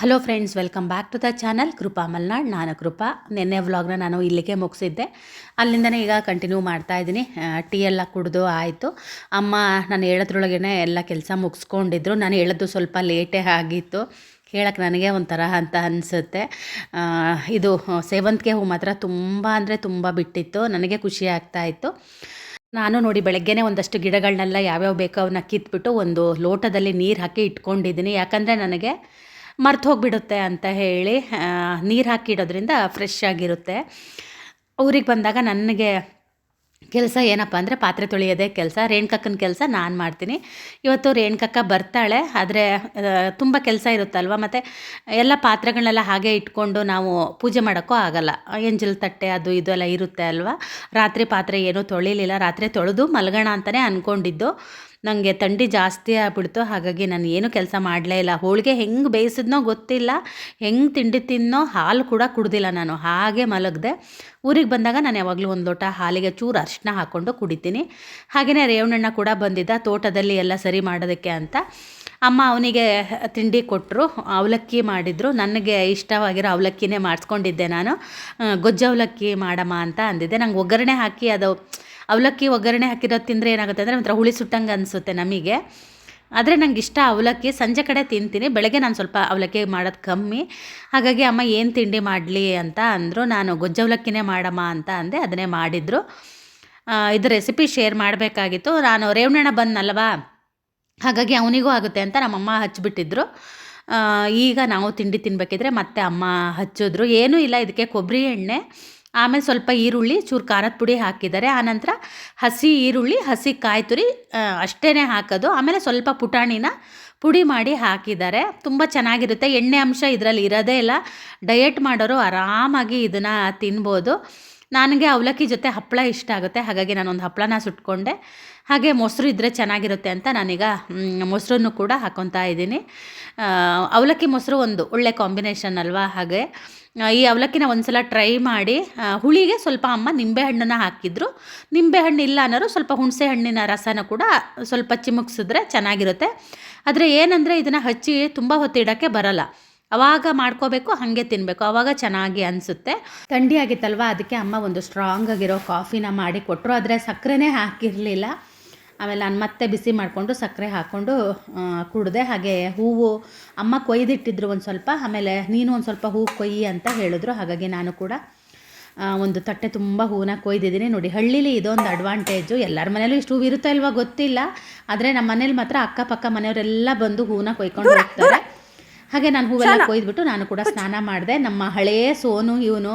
Hello friends welcome back to the channel Krupa Malnad ನಾನು ಕೃಪಾ ನಿನ್ನೆ ವ್ಲಾಗ್ನ ನಾನು ಇಲ್ಲಿಗೆ ಮುಗಿಸಿದ್ದೆ. ಅಲ್ಲಿಂದನೇ ಈಗ ಕಂಟಿನ್ಯೂ ಮಾಡ್ತಾ ಇದ್ದೀನಿ. ಟೀ ಎಲ್ಲ ಕುಡಿದು ಆಯಿತು. ಅಮ್ಮ ನಾನು ಹೇಳೋದ್ರೊಳಗೇ ಎಲ್ಲ ಕೆಲಸ ಮುಗಿಸ್ಕೊಂಡಿದ್ರು. ನಾನು ಹೇಳೋದು ಸ್ವಲ್ಪ ಲೇಟೇ ಆಗಿತ್ತು. ಹೇಳಕ್ಕೆ ನನಗೆ ಒಂಥರ ಅಂತ ಅನಿಸುತ್ತೆ. ಇದು ಸೇವಂತಿಗೆ ಹೂ ಮಾತ್ರ ತುಂಬ ಅಂದರೆ ತುಂಬ ಬಿಟ್ಟಿತ್ತು. ನನಗೆ ಖುಷಿ ಆಗ್ತಾ ಇತ್ತು. ನಾನು ನೋಡಿ ಬೆಳಗ್ಗೆನೇ ಒಂದಷ್ಟು ಗಿಡಗಳನ್ನೆಲ್ಲ ಯಾವ್ಯಾವ ಬೇಕೋ ಅವನ್ನ ಕಿತ್ಬಿಟ್ಟು ಒಂದು ಲೋಟದಲ್ಲಿ ನೀರು ಹಾಕಿ ಇಟ್ಕೊಂಡಿದ್ದೀನಿ. ಯಾಕಂದರೆ ನನಗೆ ಮರ್ತು ಹೋಗಿಬಿಡುತ್ತೆ ಅಂತ ಹೇಳಿ ನೀರು ಹಾಕಿಡೋದ್ರಿಂದ ಫ್ರೆಶ್ ಆಗಿರುತ್ತೆ. ಊರಿಗೆ ಬಂದಾಗ ನನಗೆ ಕೆಲಸ ಏನಪ್ಪ ಅಂದರೆ ಪಾತ್ರೆ ತೊಳೆಯೋದೇ ಕೆಲಸ, ರೇಣುಕಕ್ಕನ ಕೆಲಸ ನಾನು ಮಾಡ್ತೀನಿ. ಇವತ್ತು ರೇಣುಕಕ್ಕ ಬರ್ತಾಳೆ, ಆದರೆ ತುಂಬ ಕೆಲಸ ಇರುತ್ತಲ್ವ, ಮತ್ತು ಎಲ್ಲ ಪಾತ್ರೆಗಳನ್ನೆಲ್ಲ ಹಾಗೆ ಇಟ್ಕೊಂಡು ನಾವು ಪೂಜೆ ಮಾಡೋಕ್ಕೂ ಆಗಲ್ಲ. ಎಂಜಲ್ ತಟ್ಟೆ ಅದು ಇದು ಎಲ್ಲ ಇರುತ್ತೆ ಅಲ್ವಾ? ರಾತ್ರಿ ಪಾತ್ರೆ ಏನೂ ತೊಳಿಲಿಲ್ಲ, ರಾತ್ರಿ ತೊಳೆದು ಮಲಗೋಣ ಅಂತಲೇ ಅಂದ್ಕೊಂಡಿದ್ದು ನನಗೆ ಥಂಡಿ ಜಾಸ್ತಿ ಆಗ್ಬಿಡ್ತು. ಹಾಗಾಗಿ ನಾನು ಏನು ಕೆಲಸ ಮಾಡಲೇ ಇಲ್ಲ. ಹೋಳಿಗೆ ಹೆಂಗೆ ಬೇಯಿಸಿದ್ನೋ ಗೊತ್ತಿಲ್ಲ. ಹೆಂಗೆ ತಿಂಡಿ ತಿನ್ನೋ ಹಾಲು ಕೂಡ ಕುಡ್ದಿಲ್ಲ ನಾನು. ಹಾಗೆ ಮಲಗಿದೆ. ಊರಿಗೆ ಬಂದಾಗ ನಾನು ಯಾವಾಗಲೂ ಒಂದು ಲೋಟ ಹಾಲಿಗೆ ಚೂರು ಅರಿಶಿನ ಹಾಕ್ಕೊಂಡು ಕುಡಿತೀನಿ. ಹಾಗೆಯೇ ರೇವಣ್ಣಣ್ಣ ಕೂಡ ಬಂದಿದ್ದ. ತೋಟದಲ್ಲಿ ಎಲ್ಲ ಸರಿ ಮಾಡೋದಕ್ಕೆ ಅಂತ. ಅಮ್ಮ ಅವನಿಗೆ ತಿಂಡಿ ಕೊಟ್ಟರು ಅವಲಕ್ಕಿ ಮಾಡಿದರು. ನನಗೆ ಇಷ್ಟವಾಗಿರೋ ಅವಲಕ್ಕಿನೇ ಮಾಡಿಸ್ಕೊಂಡಿದ್ದೆ ನಾನು. ಗೊಜ್ಜು ಅವಲಕ್ಕಿ ಮಾಡಮ್ಮ ಅಂತ ಅಂದಿದ್ದೆ. ನಂಗೆ ಒಗ್ಗರಣೆ ಹಾಕಿ ಅದು ಅವಲಕ್ಕಿ ಒಗ್ಗರಣೆ ಹಾಕಿರೋದು ತಿಂದರೆ ಏನಾಗುತ್ತೆ ಅಂದರೆ ಒಂಥರ ಹುಳಿ ಸುಟ್ಟಂಗೆ ಅನಿಸುತ್ತೆ ನಮಗೆ. ಆದರೆ ನಂಗೆ ಇಷ್ಟ ಅವಲಕ್ಕಿ. ಸಂಜೆ ಕಡೆ ತಿಂತೀನಿ. ಬೆಳಗ್ಗೆ ನಾನು ಸ್ವಲ್ಪ ಅವಲಕ್ಕಿ ಮಾಡೋದು ಕಮ್ಮಿ. ಹಾಗಾಗಿ ಅಮ್ಮ ಏನು ತಿಂಡಿ ಮಾಡಲಿ ಅಂತ ಅಂದರು, ನಾನು ಗೊಜ್ಜು ಅವಲಕ್ಕಿನೇ ಮಾಡಮ್ಮ ಅಂತ ಅಂದೆ, ಅದನ್ನೇ ಮಾಡಿದರು. ಇದು ರೆಸಿಪಿ ಶೇರ್ ಮಾಡಬೇಕಾಗಿತ್ತು. ನಾನು ರೇವಣ್ಣನ ಬಂದನಲ್ವಾ? ಹಾಗಾಗಿ ಅವನಿಗೂ ಆಗುತ್ತೆ ಅಂತ ನಮ್ಮಮ್ಮ ಹಚ್ಚಿಬಿಟ್ಟಿದ್ರು ಈಗ ನಾವು ತಿಂಡಿ ತಿನ್ನಬೇಕಿದ್ರೆ ಮತ್ತೆ ಅಮ್ಮ ಹಚ್ಚಿದ್ರು. ಏನೂ ಇಲ್ಲ, ಇದಕ್ಕೆ ಕೊಬ್ಬರಿ ಎಣ್ಣೆ. ಆಮೇಲೆ ಸ್ವಲ್ಪ ಈರುಳ್ಳಿ, ಚೂರು ಖಾರದ ಪುಡಿ ಹಾಕಿದ್ದಾರೆ. ಆನಂತರ ಹಸಿ ಈರುಳ್ಳಿ, ಹಸಿ ಕಾಯಿ ತುರಿ ಅಷ್ಟೇ ಹಾಕೋದು. ಆಮೇಲೆ ಸ್ವಲ್ಪ ಪುಟಾಣಿನ ಪುಡಿ ಮಾಡಿ ಹಾಕಿದ್ದಾರೆ. ತುಂಬ ಚೆನ್ನಾಗಿರುತ್ತೆ. ಎಣ್ಣೆ ಅಂಶ ಇದರಲ್ಲಿ ಇರೋದೇ ಇಲ್ಲ. ಡಯೆಟ್ ಮಾಡೋರು ಆರಾಮಾಗಿ ಇದನ್ನು ತಿನ್ಬೋದು. ನನಗೆ ಅವಲಕ್ಕಿ ಜೊತೆ ಹಪ್ಪಳ ಇಷ್ಟ ಆಗುತ್ತೆ. ಹಾಗಾಗಿ ನಾನೊಂದು ಹಪ್ಪಳನ ಸುಟ್ಕೊಂಡೆ. ಹಾಗೆ ಮೊಸರು ಇದ್ದರೆ ಚೆನ್ನಾಗಿರುತ್ತೆ ಅಂತ ನಾನೀಗ ಮೊಸರನ್ನು ಕೂಡ ಹಾಕೊತಾ ಇದ್ದೀನಿ. ಅವಲಕ್ಕಿ ಮೊಸರು ಒಂದು ಒಳ್ಳೆ ಕಾಂಬಿನೇಷನ್ ಅಲ್ವಾ? ಹಾಗೆ ಈ ಅವಲಕ್ಕಿನ ಒಂದು ಸಲ ಟ್ರೈ ಮಾಡಿ ಹುಳಿಗೆ ಸ್ವಲ್ಪ ಅಮ್ಮ ನಿಂಬೆಹಣ್ಣನ್ನು ಹಾಕಿದ್ರು. ನಿಂಬೆಹಣ್ಣು ಇಲ್ಲ ಅನ್ನೋರು ಸ್ವಲ್ಪ ಹುಣಸೆ ಹಣ್ಣಿನ ರಸನ ಕೂಡ ಸ್ವಲ್ಪ ಚಿಮುಕ್ಸಿದ್ರೆ ಚೆನ್ನಾಗಿರುತ್ತೆ. ಆದರೆ ಏನಂದರೆ ಇದನ್ನು ಹಚ್ಚಿ ತುಂಬ ಹೊತ್ತು ಇಡೋಕ್ಕೆ ಬರಲ್ಲ. ಅವಾಗ ಮಾಡ್ಕೋಬೇಕು, ಹಾಗೆ ತಿನ್ನಬೇಕು ಆವಾಗ ಚೆನ್ನಾಗಿ ಅನಿಸುತ್ತೆ. ಥಂಡಿ ಆಗಿತ್ತಲ್ವ ಅದಕ್ಕೆ ಅಮ್ಮ ಒಂದು ಸ್ಟ್ರಾಂಗ್ ಆಗಿರೋ ಕಾಫಿನ ಮಾಡಿ ಕೊಟ್ಟರು ಆದರೆ ಸಕ್ಕರೆನೇ ಹಾಕಿರಲಿಲ್ಲ. ಆಮೇಲೆ ನಾನು ಮತ್ತೆ ಬಿಸಿ ಮಾಡಿಕೊಂಡು ಸಕ್ಕರೆ ಹಾಕ್ಕೊಂಡು ಕುಡಿದೆ. ಹಾಗೆ ಹೂವು, ಅಮ್ಮ ಕೊಯ್ದಿಟ್ಟಿದ್ರು ಒಂದು ಸ್ವಲ್ಪ. ಆಮೇಲೆ ನೀನು ಒಂದು ಸ್ವಲ್ಪ ಹೂವು ಕೊಯ್ಯಿ ಅಂತ ಹೇಳಿದ್ರು. ಹಾಗಾಗಿ ನಾನು ಕೂಡ ಒಂದು ತಟ್ಟೆ ತುಂಬ ಹೂವನ್ನ ಕೊಯ್ದಿದ್ದೀನಿ. ನೋಡಿ, ಹಳ್ಳಿಲಿ ಇದೊಂದು ಅಡ್ವಾಂಟೇಜು ಎಲ್ಲರ ಮನೇಲೂ ಇಷ್ಟು ಹೂವು ಇರುತ್ತೋ ಇಲ್ವಾ ಗೊತ್ತಿಲ್ಲ. ಆದರೆ ನಮ್ಮ ಮನೇಲಿ ಮಾತ್ರ ಅಕ್ಕಪಕ್ಕ ಮನೆಯವರೆಲ್ಲ ಬಂದು ಹೂವನ್ನ ಕೊಯ್ಕೊಂಡು ಹೋಗ್ತಾರೆ. ಹಾಗೆ ನಾನು ಹೂವೆಲ್ಲ ಕೊಯ್ದುಬಿಟ್ಟು ನಾನು ಕೂಡ ಸ್ನಾನ ಮಾಡಿದೆ. ನಮ್ಮ ಹಳೆಯ ಸೋನು ಇವನು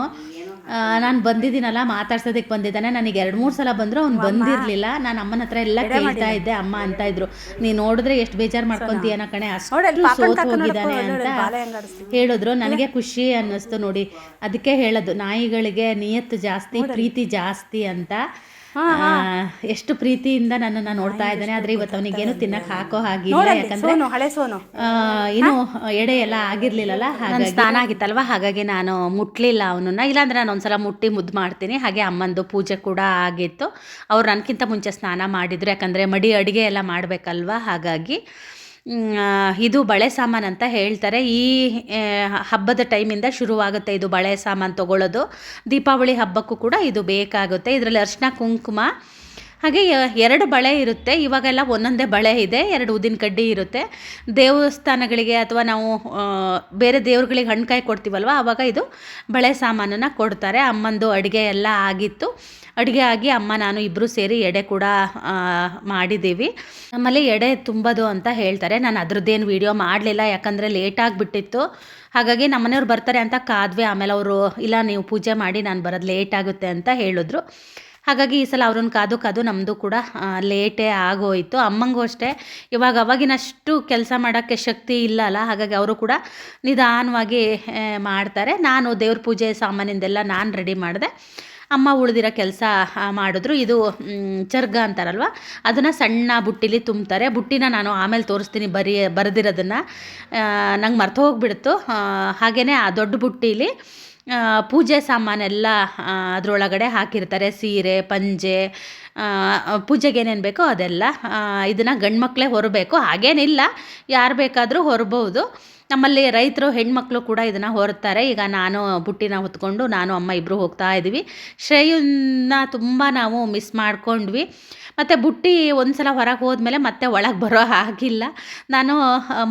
ನಾನು ಬಂದಿದ್ದೀನಲ್ಲ ಮಾತಾಡ್ಸೋದಕ್ಕೆ ಬಂದಿದ್ದಾನೆ. ನನಗೆ ಎರಡು ಮೂರು ಸಲ ಬಂದರೂ ಅವ್ನು ಬಂದಿರಲಿಲ್ಲ. ನಾನು ಅಮ್ಮನ ಹತ್ರ ಎಲ್ಲ ಕೇಳ್ತಾ ಇದ್ದೆ. ಅಮ್ಮ ಅಂತ ಇದ್ರು. ನೀನು ನೋಡಿದ್ರೆ ಎಷ್ಟು ಬೇಜಾರು ಮಾಡ್ಕೊತೀಯ ಕಣೆ? ಅಷ್ಟು ಸೋತು ಹೋಗಿದ್ದಾನೆ ಅಂತ ಹೇಳಿದ್ರು. ನನಗೆ ಖುಷಿ ಅನ್ನಿಸ್ತು ನೋಡಿ. ಅದಕ್ಕೆ ಹೇಳೋದು ನಾಯಿಗಳಿಗೆ ನಿಯತ್ತು ಜಾಸ್ತಿ ಪ್ರೀತಿ ಜಾಸ್ತಿ ಅಂತ. ಎಷ್ಟು ಪ್ರೀತಿಯಿಂದ ನನ್ನನ್ನ ನೋಡ್ತಾ ಇದ್ದಾನೆ. ಆದ್ರೆ ಇವತ್ತು ಅವನಿಗೇನು ತಿನ್ನಕ್ ಹಾಕೋ ಹಾಗಿಲ್ಲ. ಯಾಕಂದ್ರೆ ಹಳೆ ಸೋನು. ಇನ್ನು ಎಡೆ ಎಲ್ಲ ಆಗಿರ್ಲಿಲ್ಲಲ್ಲ ಹಾಗಾಗಿ ಸ್ನಾನ ಆಗಿತ್ತಲ್ವಾ? ಹಾಗಾಗಿ ನಾನು ಮುಟ್ಲಿಲ್ಲ ಅವನನ್ನ. ಇಲ್ಲಾಂದ್ರೆ ನಾನು ಒಂದ್ಸಲ ಮುಟ್ಟಿ ಮುದ್ದು ಮಾಡ್ತೀನಿ. ಹಾಗೆ ಅಮ್ಮಂದು ಪೂಜೆ ಕೂಡ ಆಗಿತ್ತು. ಅವ್ರು ನನ್ಕಿಂತ ಮುಂಚೆ ಸ್ನಾನ ಮಾಡಿದ್ರು. ಯಾಕಂದ್ರೆ ಮಡಿ ಅಡಿಗೆ ಎಲ್ಲ ಮಾಡ್ಬೇಕಲ್ವಾ? ಹಾಗಾಗಿ ಇದು ಬಳೆ ಸಾಮಾನು ಅಂತ ಹೇಳ್ತಾರೆ. ಈ ಹಬ್ಬದ ಟೈಮಿಂದ ಶುರುವಾಗುತ್ತೆ ಇದು ಬಳೆ ಸಾಮಾನು ತೊಗೊಳ್ಳೋದು ದೀಪಾವಳಿ ಹಬ್ಬಕ್ಕೂ ಕೂಡ ಇದು ಬೇಕಾಗುತ್ತೆ. ಇದರಲ್ಲಿ ಅರ್ಶಿನ, ಕುಂಕುಮ, ಹಾಗೆ ಎರಡು ಬಳೆ ಇರುತ್ತೆ. ಇವಾಗೆಲ್ಲ ಒಂದೊಂದೇ ಬಳೆ ಇದೆ, ಎರಡು ಊದಿನ ಕಡ್ಡಿ ಇರುತ್ತೆ. ದೇವಸ್ಥಾನಗಳಿಗೆ ಅಥವಾ ನಾವು ಬೇರೆ ದೇವ್ರುಗಳಿಗೆ ಹಣ್ಕಾಯಿ ಕೊಡ್ತೀವಲ್ವ ಆವಾಗ ಇದು ಬಳೆ ಸಾಮಾನನ್ನು ಕೊಡ್ತಾರೆ. ಅಮ್ಮಂದು ಅಡುಗೆ ಎಲ್ಲ ಆಗಿತ್ತು. ಅಡುಗೆ ಆಗಿ ಅಮ್ಮ, ನಾನು ಇಬ್ಬರು ಸೇರಿ ಎಡೆ ಕೂಡ ಮಾಡಿದ್ದೀವಿ. ನಮ್ಮಲ್ಲಿ ಎಡೆ ತುಂಬೋದು ಅಂತ ಹೇಳ್ತಾರೆ. ನಾನು ಅದ್ರದ್ದೇನು ವೀಡಿಯೋ ಮಾಡಲಿಲ್ಲ, ಯಾಕಂದರೆ ಲೇಟ್ ಆಗಿಬಿಟ್ಟಿತ್ತು. ಹಾಗಾಗಿ ನಮ್ಮನೆಯವ್ರು ಬರ್ತಾರೆ ಅಂತ ಕಾದ್ವಿ. ಆಮೇಲೆ ಅವರು, ಇಲ್ಲ, ನೀವು ಪೂಜೆ ಮಾಡಿ, ನಾನು ಬರೋದು ಲೇಟ್ ಆಗುತ್ತೆ ಅಂತ ಹೇಳಿದ್ರು. ಹಾಗಾಗಿ ಈ ಸಲ ಅವ್ರನ್ನ ಕಾದು ಕಾದು ನಮ್ಮದು ಕೂಡ ಲೇಟೇ ಆಗೋಯಿತು. ಅಮ್ಮಂಗೂ ಅಷ್ಟೇ. ಇವಾಗ ಅವಾಗಿನಷ್ಟು ಕೆಲಸ ಮಾಡೋಕ್ಕೆ ಶಕ್ತಿ ಇಲ್ಲ ಅಲ್ಲ. ಹಾಗಾಗಿ ಅವರು ಕೂಡ ನಿಧಾನವಾಗಿ ಮಾಡ್ತಾರೆ. ನಾನು ದೇವ್ರ ಪೂಜೆ ಸಾಮಾನಿಂದೆಲ್ಲ ನಾನು ರೆಡಿ ಮಾಡಿದೆ. ಅಮ್ಮ ಉಳಿದಿರೋ ಕೆಲಸ ಮಾಡಿದ್ರು. ಇದು ಚರ್ಗ ಅಂತಾರಲ್ವ? ಅದನ್ನು ಸಣ್ಣ ಬುಟ್ಟಿಲಿ ತುಂಬ್ತಾರೆ. ಬುಟ್ಟಿನ ನಾನು ಆಮೇಲೆ ತೋರಿಸ್ತೀನಿ ಬರೀ, ಬರೆದಿರೋದನ್ನು. ನಂಗೆ ಮರ್ತು ಹೋಗಿಬಿಡ್ತು. ಹಾಗೆಯೇ ಆ ದೊಡ್ಡ ಬುಟ್ಟಿಲಿ ಪೂಜೆ ಸಾಮಾನೆಲ್ಲ ಅದರೊಳಗಡೆ ಹಾಕಿರ್ತಾರೆ. ಸೀರೆ, ಪಂಜೆ ಪೂಜೆಗೆ ಏನೇನು ಬೇಕೋ ಅದೆಲ್ಲ ಇದನ್ನು ಗಂಡು ಮಕ್ಕಳೇ ಹೊರಬೇಕು. ಹಾಗೇನಿಲ್ಲ. ಯಾರು ಬೇಕಾದರೂ ಹೊರಬಹುದು ನಮ್ಮಲ್ಲಿ ರೈತರು, ಹೆಣ್ಮಕ್ಳು ಕೂಡ ಇದನ್ನು ಹೊರತಾರೆ ಈಗ ನಾನು ಬುಟ್ಟಿನ ಹೊತ್ಕೊಂಡು ನಾನು ಅಮ್ಮ ಇಬ್ಬರು ಹೋಗ್ತಾ ಇದ್ದೀವಿ ಶ್ರೇಯನ್ನ ತುಂಬ ನಾವು ಮಿಸ್ ಮಾಡ್ಕೊಂಡ್ವಿ. ಮತ್ತು ಬುಟ್ಟಿ ಒಂದು ಸಲ ಹೊರಗೆ ಹೋದ್ಮೇಲೆ ಮತ್ತೆ ಒಳಗೆ ಬರೋ ಆಗಿಲ್ಲ ನಾನು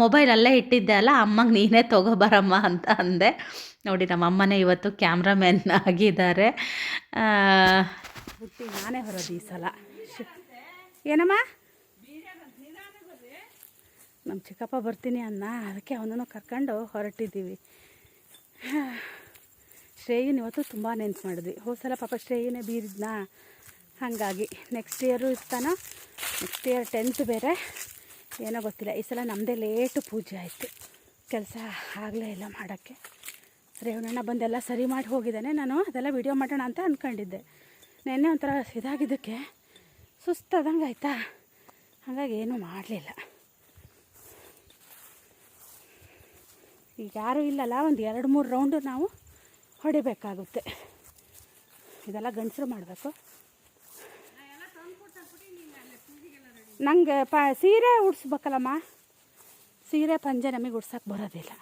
ಮೊಬೈಲಲ್ಲೇ ಇಟ್ಟಿದ್ದೆ ಅಲ್ಲ, ಅಮ್ಮಂಗೆ ನೀನೇ ತೊಗೊಬರಮ್ಮ ಅಂತ ಅಂದೆ. ನೋಡಿ, ನಮ್ಮ ಅಮ್ಮನೇ ಇವತ್ತು ಕ್ಯಾಮ್ರಾಮ್ಯಾನ್ ಆಗಿದ್ದಾರೆ. ಬುಟ್ಟಿ ನಾನೇ ಹೊರೋದು ಈ ಸಲ. ಏನಮ್ಮ? ನಮ್ಮ ಚಿಕ್ಕಪ್ಪ ಬರ್ತೀನಿ ಅನ್ನ. ಅದಕ್ಕೆ ಅವನನ್ನು ಕರ್ಕೊಂಡು ಹೊರಟಿದ್ದೀವಿ. ಶ್ರೇಯನ್ ಇವತ್ತು ತುಂಬ ನೆನ್ಪು ಮಾಡಿದ್ವಿ ಹೋದ ಸಲ ಪಾಪ ಶ್ರೇಯನೇ ಬೀರಿದ್ನ? ಹಾಗಾಗಿ ನೆಕ್ಸ್ಟ್ ಇಯರು ಇರ್ತಾನ? ನೆಕ್ಸ್ಟ್ ಇಯರ್ ಟೆಂತ್ ಬೇರೆ. ಏನೋ ಗೊತ್ತಿಲ್ಲ. ಈ ಸಲ ನಮ್ಮದೇ ಲೇಟು ಪೂಜೆ ಆಯಿತು. ಕೆಲಸ ಆಗಲೇ ಇಲ್ಲ ಮಾಡೋಕ್ಕೆ. ರೇವಣಣ್ಣ ಬಂದೆಲ್ಲ ಸರಿ ಮಾಡಿ ಹೋಗಿದ್ದಾನೆ. ನಾನು ಅದೆಲ್ಲ ವಿಡಿಯೋ ಮಾಡೋಣ ಅಂತ ಅಂದ್ಕೊಂಡಿದ್ದೆ ನೆನ್ನೆ ಒಂಥರ ಇದಾಗಿದ್ದಕ್ಕೆ ಸುಸ್ತಾದಂಗೆ ಆಯಿತಾ ಹಾಗಾಗಿ ಏನೂ ಮಾಡಲಿಲ್ಲ. ಈಗ ಯಾರೂ ಇಲ್ಲಲ್ಲ, ಒಂದು ಎರಡು ಮೂರು ರೌಂಡು ನಾವು ಹೊಡಿಬೇಕಾಗುತ್ತೆ. ಇದೆಲ್ಲ ಗಂಡಸರು ಮಾಡಬೇಕು. ನಂಗೆ ಪ, ಸೀರೆ ಉಡ್ಸ್ಬೇಕಲ್ಲಮ್ಮ. ಸೀರೆ ಪಂಜೆ ನಮಗೆ ಉಡ್ಸೋಕೆ ಬರೋದಿಲ್ಲ.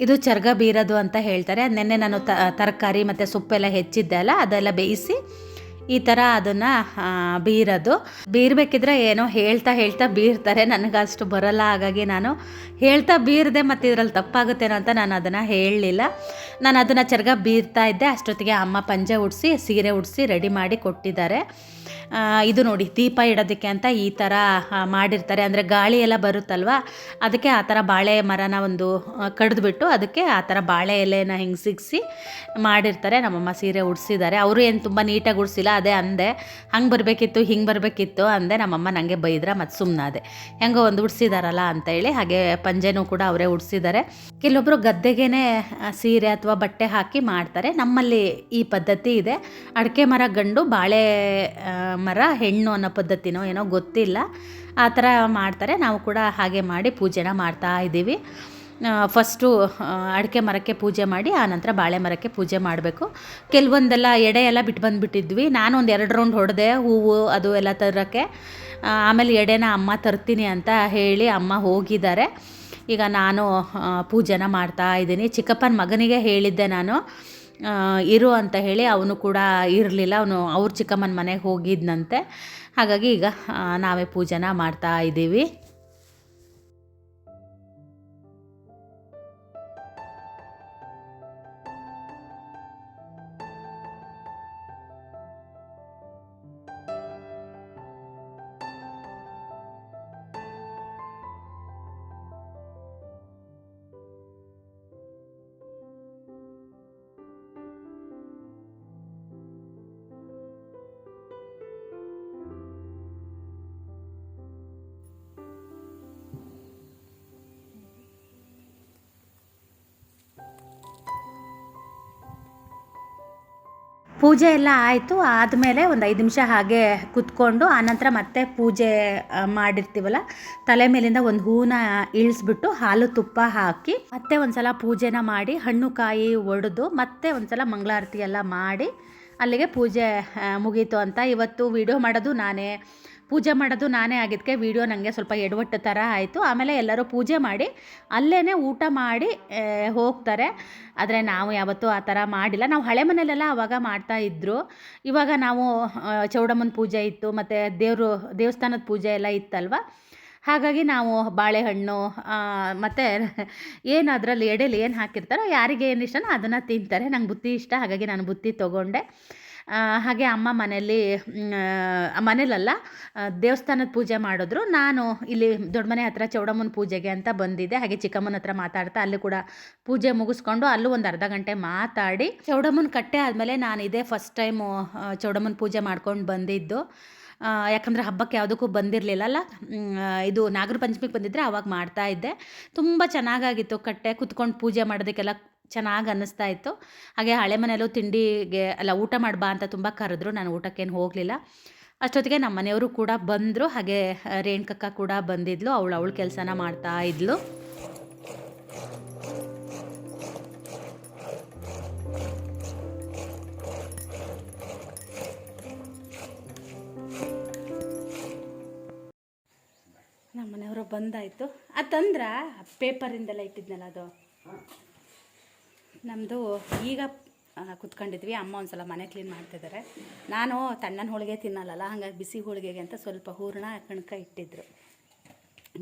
ಇದು ಚರ್ಗ ಬೀರೋದು ಅಂತ ಹೇಳ್ತಾರೆ. ನಿನ್ನೆ ನಾನು ತರಕಾರಿ ಮತ್ತು ಸೊಪ್ಪೆಲ್ಲ ಹೆಚ್ಚಿದ್ದೆ ಅಲ್ಲ ಅದೆಲ್ಲ ಬೇಯಿಸಿ ಈ ಥರ ಅದನ್ನು ಬೀರೋದು. ಬೀರ್ಬೇಕಿದ್ರೆ ಏನೋ ಹೇಳ್ತಾ ಹೇಳ್ತಾ ಬೀರ್ತಾರೆ. ನನಗೆ ಅಷ್ಟು ಬರಲ್ಲ, ಹಾಗಾಗಿ ನಾನು ಹೇಳ್ತಾ ಬೀರದೆ ಮತ್ತು ಇದರಲ್ಲಿ ತಪ್ಪಾಗುತ್ತೇನೋ ಅಂತ ನಾನು ಅದನ್ನು ಹೇಳಲಿಲ್ಲ. ನಾನು ಅದನ್ನು ಚರ್ಗ ಬೀರ್ತಾ ಇದ್ದೆ. ಅಷ್ಟೊತ್ತಿಗೆ ಅಮ್ಮ ಪಂಜೆ ಉಡಿಸಿ, ಸೀರೆ ಉಡಿಸಿ ರೆಡಿ ಮಾಡಿ ಕೊಟ್ಟಿದ್ದಾರೆ. ಇದು ನೋಡಿ, ದೀಪ ಇಡೋದಕ್ಕೆ ಅಂತ ಈ ಥರ ಮಾಡಿರ್ತಾರೆ. ಅಂದರೆ ಗಾಳಿ ಎಲ್ಲ ಬರುತ್ತಲ್ವ? ಅದಕ್ಕೆ ಆ ಥರ ಬಾಳೆ ಮರನ ಒಂದು ಕಡಿದ್ಬಿಟ್ಟು ಅದಕ್ಕೆ ಆ ಥರ ಬಾಳೆ ಎಲೆನ ಹಿಂಗೆ ಸಿಗಿಸಿ ಮಾಡಿರ್ತಾರೆ. ನಮ್ಮಮ್ಮ ಸೀರೆ ಉಡಿಸಿದ್ದಾರೆ. ಅವರು ಏನು ತುಂಬ ನೀಟಾಗಿ ಉಡ್ಸಿಲ್ಲ. ಅದೇ ಅಂದೆ, ಹಂಗೆ ಬರಬೇಕಿತ್ತು, ಹಿಂಗೆ ಬರಬೇಕಿತ್ತು ಅಂದೆ, ನಮ್ಮಮ್ಮ ನನಗೆ ಬೈದ್ರೆ ಮತ್ತು ಸುಮ್ಮನಾದೆ ಹೆಂಗೋ ಒಂದು ಉಡ್ಸಿದಾರಲ್ಲ ಅಂತ ಹೇಳಿ ಹಾಗೆ ಪಂಜೆನೂ ಕೂಡ ಅವರೇ ಉಡ್ಸಿದ್ದಾರೆ ಕೆಲವೊಬ್ಬರು ಗದ್ದೆಗೇ ಸೀರೆ ಅಥವಾ ಬಟ್ಟೆ ಹಾಕಿ ಮಾಡ್ತಾರೆ. ನಮ್ಮಲ್ಲಿ ಈ ಪದ್ಧತಿ ಇದೆ. ಅಡಿಕೆ ಮರ ಗಂಡು, ಬಾಳೆ ಮರ ಹೆಣ್ಣು ಅನ್ನೋ ಪದ್ಧತಿನೋ ಏನೋ ಗೊತ್ತಿಲ್ಲ. ಆ ಥರ ಮಾಡ್ತಾರೆ. ನಾವು ಕೂಡ ಹಾಗೆ ಮಾಡಿ ಪೂಜೆನ ಮಾಡ್ತಾ ಇದ್ದೀವಿ ಫಸ್ಟು ಅಡಿಕೆ ಮರಕ್ಕೆ ಪೂಜೆ ಮಾಡಿ ಆನಂತರ ಬಾಳೆ ಮರಕ್ಕೆ ಪೂಜೆ ಮಾಡಬೇಕು. ಕೆಲವೊಂದೆಲ್ಲ ಎಡೆ ಎಲ್ಲ ಬಿಟ್ಟು ಬಂದುಬಿಟ್ಟಿದ್ವಿ. ನಾನು ಒಂದು ಎರಡು ರೌಂಡ್ ಹೊಡೆದೆ, ಹೂವು ಅದು ಎಲ್ಲ ತರೋಕ್ಕೆ ಆಮೇಲೆ ಎಡೆನ ಅಮ್ಮ ತರ್ತೀನಿ ಅಂತ ಹೇಳಿ ಅಮ್ಮ ಹೋಗಿದ್ದಾರೆ. ಈಗ ನಾನು ಪೂಜೆನ ಮಾಡ್ತಾ ಇದ್ದೀನಿ. ಚಿಕ್ಕಪ್ಪನ ಮಗನಿಗೆ ಹೇಳಿದ್ದೆ ನಾನು. ಇರು ಅಂತ ಹೇಳಿ, ಅವನು ಕೂಡ ಇರಲಿಲ್ಲ. ಅವನು, ಅವ್ರ ಚಿಕ್ಕಮ್ಮನ ಮನೆಗೆ ಹೋಗಿದ್ನಂತೆ. ಹಾಗಾಗಿ ಈಗ ನಾವೇ ಪೂಜೆನ ಮಾಡ್ತಾ ಇದ್ದೀವಿ ಪೂಜೆ ಎಲ್ಲ ಆಯಿತು, ಆದಮೇಲೆ ಒಂದು ಐದು ನಿಮಿಷ ಹಾಗೆ ಕುತ್ಕೊಂಡು ಆನಂತರ ಮತ್ತೆ ಪೂಜೆ ಮಾಡಿರ್ತೀವಲ್ಲ, ತಲೆ ಮೇಲಿಂದ ಒಂದು ಹೂನ ಇಳಿಸ್ಬಿಟ್ಟು ಹಾಲು ತುಪ್ಪ ಹಾಕಿ, ಮತ್ತೆ ಒಂದ್ಸಲ ಪೂಜೆನ ಮಾಡಿ, ಹಣ್ಣು ಕಾಯಿ ಒಡೆದು ಮತ್ತೆ ಒಂದ್ಸಲ ಮಂಗಳಾರತಿ ಎಲ್ಲ ಮಾಡಿ, ಅಲ್ಲಿಗೆ ಪೂಜೆ ಮುಗೀತು ಅಂತ ಇವತ್ತು ವಿಡಿಯೋ ಮಾಡೋದು ನಾನೇ. ಪೂಜೆ ಮಾಡೋದು ನಾನೇ ಆಗಿದ್ದಕ್ಕೆ ವಿಡಿಯೋ ನನಗೆ ಸ್ವಲ್ಪ ಎಡವಟ್ಟು ಥರ ಆಯಿತು. ಆಮೇಲೆ ಎಲ್ಲರೂ ಪೂಜೆ ಮಾಡಿ ಅಲ್ಲೇ ಊಟ ಮಾಡಿ ಹೋಗ್ತಾರೆ. ಆದರೆ ನಾವು ಯಾವತ್ತೂ ಆ ಥರ ಮಾಡಿಲ್ಲ. ನಾವು ಹಳೆ ಮನೆಯಲ್ಲೆಲ್ಲ ಆವಾಗ ಮಾಡ್ತಾ ಇದ್ದರು ಇವಾಗ ನಾವು ಚೌಡಮ್ಮನ ಪೂಜೆ ಇತ್ತು, ಮತ್ತು ದೇವರು, ದೇವಸ್ಥಾನದ ಪೂಜೆ ಎಲ್ಲ ಇತ್ತಲ್ವ? ಹಾಗಾಗಿ ನಾವು ಬಾಳೆಹಣ್ಣು ಮತ್ತು ಏನು ಅದರಲ್ಲಿ ಎಡೆಯಲ್ಲಿ ಏನು ಹಾಕಿರ್ತಾರೋ, ಯಾರಿಗೆ ಏನು ಇಷ್ಟನೋ ಅದನ್ನು ತಿಂತಾರೆ. ನಂಗೆ ಬುತ್ತಿ ಇಷ್ಟ, ಹಾಗಾಗಿ ನಾನು ಬುತ್ತಿ ತೊಗೊಂಡೆ. ಹಾಗೆ ಅಮ್ಮ ಮನೆಯಲ್ಲಿ ಮನೇಲಲ್ಲ ದೇವಸ್ಥಾನದ ಪೂಜೆ ಮಾಡಿದ್ರು. ನಾನು ಇಲ್ಲಿ ದೊಡ್ಡ ಮನೆ ಹತ್ರ ಚೌಡಮ್ಮನ ಪೂಜೆಗೆ ಅಂತ ಬಂದಿದ್ದೆ. ಹಾಗೆ ಚಿಕ್ಕಮ್ಮನ ಹತ್ರ ಮಾತಾಡ್ತಾ ಅಲ್ಲಿ ಕೂಡ ಪೂಜೆ ಮುಗಿಸ್ಕೊಂಡು ಅಲ್ಲೂ ಒಂದು ಅರ್ಧ ಗಂಟೆ ಮಾತಾಡಿ ಚೌಡಮ್ಮನ ಕಟ್ಟೆ ಆದಮೇಲೆ ನಾನು ಇದೇ ಫಸ್ಟ್ ಟೈಮು ಚೌಡಮ್ಮನ ಪೂಜೆ ಮಾಡ್ಕೊಂಡು ಬಂದಿದ್ದು. ಯಾಕಂದರೆ ಹಬ್ಬಕ್ಕೆ ಯಾವುದಕ್ಕೂ ಬಂದಿರಲಿಲ್ಲಲ್ಲ ಇದು ನಾಗರ ಪಂಚಮಿಗೆ ಬಂದಿದ್ದರೆ ಆವಾಗ ಮಾಡ್ತಾ ಇದ್ದೆ. ತುಂಬ ಚೆನ್ನಾಗಾಗಿತ್ತು ಕಟ್ಟೆ. ಕುತ್ಕೊಂಡು ಪೂಜೆ ಮಾಡೋದಕ್ಕೆಲ್ಲ ಚೆನ್ನಾಗಿ ಅನ್ನಿಸ್ತಾ ಇತ್ತು. ಹಾಗೆ ಹಳೆ ಮನೆಯಲ್ಲೂ ತಿಂಡಿಗೆ ಅಲ್ಲ, ಊಟ ಮಾಡ್ಬಾ ಅಂತ ತುಂಬ ಕರೆದ್ರು. ನಾನು ಊಟಕ್ಕೇನು ಹೋಗಲಿಲ್ಲ. ಅಷ್ಟೊತ್ತಿಗೆ ನಮ್ಮ ಮನೆಯವರು ಕೂಡ ಬಂದರು. ಹಾಗೆ ರೇಣುಕಕ್ಕ ಕೂಡ ಬಂದಿದ್ಲು. ಅವಳು ಅವಳು ಕೆಲಸನ ಮಾಡ್ತಾ ಇದ್ಲು. ನಮ್ಮ ಮನೆಯವರು ಬಂದಾಯಿತು. ಅದು ತಂದ್ರ ಪೇಪರಿಂದೆಲ್ಲ ಇಟ್ಟಿದ್ನಲ್ಲ ಅದು? ನಮ್ಮದು ಈಗ ಕುತ್ಕೊಂಡಿದ್ವಿ. ಅಮ್ಮ ಒಂದು ಸಲ ಮನೆ ಕ್ಲೀನ್ ಮಾಡ್ತಿದ್ದಾರೆ ನಾನು ತಣ್ಣನ ಹೋಳಿಗೆ ತಿನ್ನಲ್ಲಲ್ಲ, ಹಾಗಾಗಿ ಬಿಸಿ ಹೋಳಿಗೆಗೆ ಅಂತ ಸ್ವಲ್ಪ ಹೂರಣ, ಕಣಕ ಇಟ್ಟಿದ್ರು.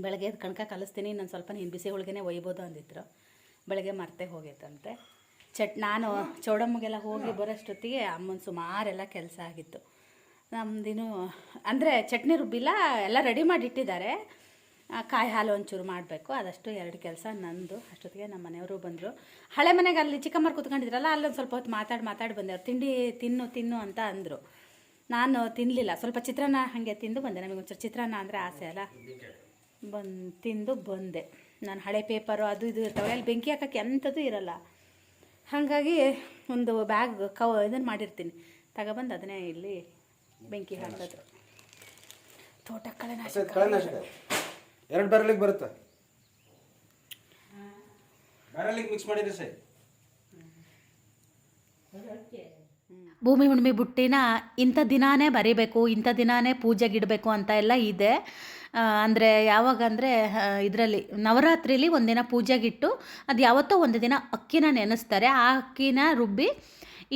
ಬೆಳಗ್ಗೆ ಕಣಕ ಕಲಿಸ್ತೀನಿ, ಇನ್ನೊಂದು ಸ್ವಲ್ಪ ನೀನು ಬಿಸಿ ಹೋಳಿಗೆನೇ ಒಯ್ಬೋದು ಅಂದಿದ್ರು. ಬೆಳಗ್ಗೆ ಮರ್ತೆ ಹೋಗೈತಂತೆ. ಚಟ್, ನಾನು ಚೌಡಮ್ಮಗೆಲ್ಲ ಹೋಗಿ ಬರೋಷ್ಟೊತ್ತಿಗೆ ಅಮ್ಮನ ಸುಮಾರೆಲ್ಲ ಕೆಲಸ ಆಗಿತ್ತು. ನಮ್ದಿನ್ನು, ಅಂದರೆ ಚಟ್ನಿ ರುಬ್ಬಿಲ್ಲ, ಎಲ್ಲ ರೆಡಿ ಮಾಡಿ ಇಟ್ಟಿದ್ದಾರೆ ಕಾಯಿ ಹಾಲು ಒಂಚೂರು ಮಾಡಬೇಕು. ಅದಷ್ಟು ಎರಡು ಕೆಲಸ ನಂದು. ಅಷ್ಟೊತ್ತಿಗೆ ನಮ್ಮ ಮನೆಯವರು ಬಂದರು. ಹಳೆ ಮನೆಗೆ ಅಲ್ಲಿ ಚಿಕ್ಕಮ್ಮರು ಕುತ್ಕೊಂಡಿದ್ರಲ್ಲ ಅಲ್ಲೊಂದು ಸ್ವಲ್ಪ ಹೊತ್ತು ಮಾತಾಡಿ ಮಾತಾಡಿ ಬಂದೆ. ಅವ್ರು ತಿಂಡಿ ತಿನ್ನು ತಿನ್ನು ಅಂತ ಅಂದರು. ನಾನು ತಿನ್ನಲಿಲ್ಲ ಸ್ವಲ್ಪ ಚಿತ್ರಾನ್ನ ಹಾಗೆ ತಿಂದು ಬಂದೆ. ನಮಗೆ ಒಂಚೂರು ಚಿತ್ರಾನ್ನ ಅಂದರೆ ಆಸೆ ಅಲ್ಲ? ಬಂದು ತಿಂದು ಬಂದೆ. ನಾನು ಹಳೆ ಪೇಪರು ಅದು ಇದು ಇರ್ತವೆ ಅಲ್ಲಿ ಬೆಂಕಿ ಹಾಕೋಕ್ಕೆ ಎಂಥದ್ದು ಇರಲ್ಲ. ಹಾಗಾಗಿ ಒಂದು ಬ್ಯಾಗ್ ಕವ ಇದನ್ನು ಮಾಡಿರ್ತೀನಿ. ತಗೊಬಂದು ಅದನ್ನೇ ಇಲ್ಲಿ ಬೆಂಕಿ ಹಾಕೋದು ತೋಟ ಕಳೆನಾಶಕ ಕಳೆನಾಶಕ ಎರಡು ಬ್ಯಾರಲಿಗೆ ಬರುತ್ತೆ. ಬ್ಯಾರಲಿಗೆ ಮಿಕ್ಸ್ ಮಾಡಿದ್ರೆ ಸರಿ. ಭೂಮಿ ಹುಣ್ಣಿಮೆ ಬುಟ್ಟಿನ ಇಂಥ ದಿನಾನೇ ಬರಿಬೇಕು ಇಂಥ ದಿನಾನೇ ಪೂಜೆಗಿಡಬೇಕು ಅಂತ ಎಲ್ಲ ಇದೆ. ಅಂದರೆ ಯಾವಾಗ ಅಂದರೆ ಇದರಲ್ಲಿ ನವರಾತ್ರಿಲಿ ಒಂದಿನ ಪೂಜೆಗಿಟ್ಟು ಅದು ಯಾವತ್ತೋ ಒಂದು ದಿನ ಅಕ್ಕಿನ ನೆನೆಸ್ತಾರೆ. ಆ ಅಕ್ಕಿನ ರುಬ್ಬಿ